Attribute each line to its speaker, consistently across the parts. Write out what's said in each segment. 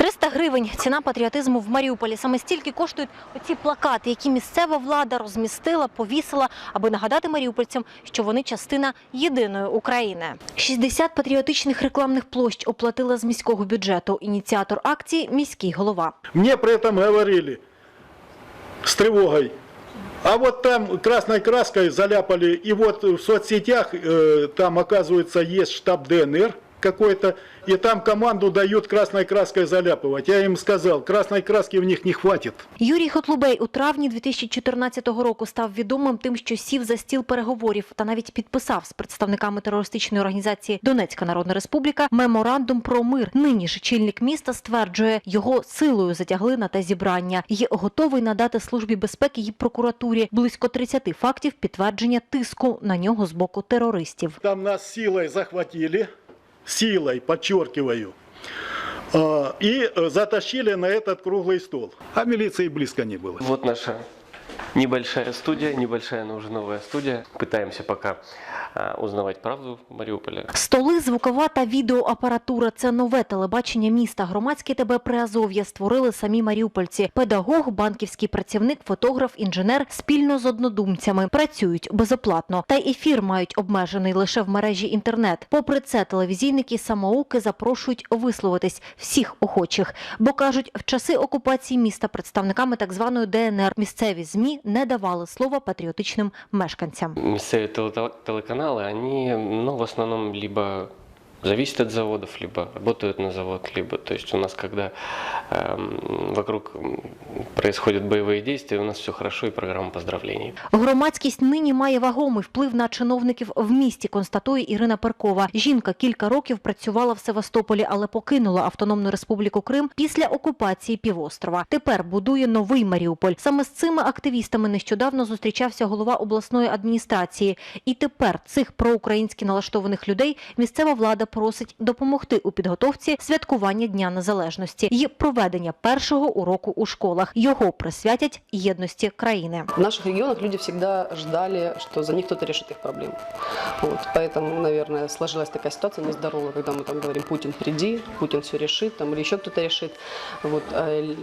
Speaker 1: 300 гривень ціна патріотизму в Маріуполі. Саме стільки коштують оці плакати, які місцева влада розмістила, повісила, аби нагадати маріупольцям, що вони частина єдиної України. 60 патріотичних рекламних площ оплатила з міського бюджету. Ініціатор акції міський голова.
Speaker 2: Мне при этом говорили с тревогой. А вот там красной краской заляпали, и вот в соцсетях э, там, оказывается, есть штаб ДНР какой-то, и там команду дают красной краской заляпывать. Я им сказал, красной краски в них не хватит.
Speaker 1: Юрій Хотлубей у травні 2014 року став відомим тим, що сів за стіл переговорів та навіть підписав з представниками терористичної організації Донецька Народна Республіка меморандум про мир. Нині ж чільник міста стверджує, його силою затягли на те зібрання. Є готовий надати службі безпеки і прокуратурі близько 30 фактів підтвердження тиску на нього з боку терористів.
Speaker 2: Там нас силой захватили, силой, подчеркиваю, э, и э, затащили на этот круглый стол. А милиции близко не было.
Speaker 3: Вот наша небольшая студия, небольшая, но уже новая студия. Пытаемся пока а, узнавать правду в Мариуполе.
Speaker 1: Столи, звукова та відеоапаратура – це нове телебачення міста. Громадське ТБ Приазов'я створили самі маріупольці. Педагог, банківський працівник, фотограф, інженер спільно з однодумцями працюють безоплатно. Та ефір мають обмежений лише в мережі інтернет. Попри це, телевізійники самоуки запрошують висловитись всіх охочих, бо кажуть, в часи окупації міста представниками так званої ДНР місцеві змі не давали слова патріотичним мешканцям.
Speaker 3: Місцеві телеканали, они ну, в основном либо зависят от заводов, либо работают на завод, либо, то есть у нас, когда эм, вокруг происходят боевые действия, у нас все хорошо и программа поздравлений.
Speaker 1: Громадськість нині має вагомий вплив на чиновників в місті, констатує Ірина Перкова. Жінка кілька років працювала в Севастополі, але покинула Автономну Республіку Крим після окупації півострова. Тепер будує новий Маріуполь. Саме з цими активістами нещодавно зустрічався голова обласної адміністрації. І тепер цих проукраїнськи налаштованих людей місцева влада просить допомогти у підготовці святкування Дня Незалежності і проведення першого уроку у школах. Його присвятять єдності країни.
Speaker 4: В наших регионах люди всегда ждали, что за них кто-то решит их проблемы. Вот, поэтому, наверное, сложилась такая ситуация нездоровая, когда мы там говорим, Путин приди, Путин все решит, там, или еще кто-то решит. Вот, а, л- м,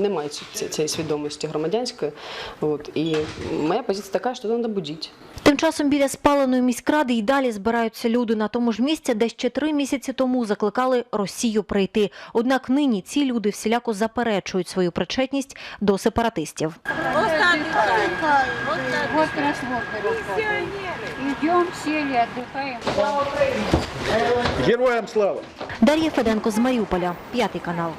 Speaker 4: немає ці- цієї свідомості громадянської. От, і моя позиція така, що треба будити.
Speaker 1: Тим часом біля спаленої міськради й далі збираються люди на тому ж місці, де ще три місяці тому закликали Росію прийти. Однак нині ці люди всіляко заперечують свою причетність до сепаратистів.
Speaker 2: Героям слава!
Speaker 1: Дар'я Феденко з Маріуполя, п'ятий канал.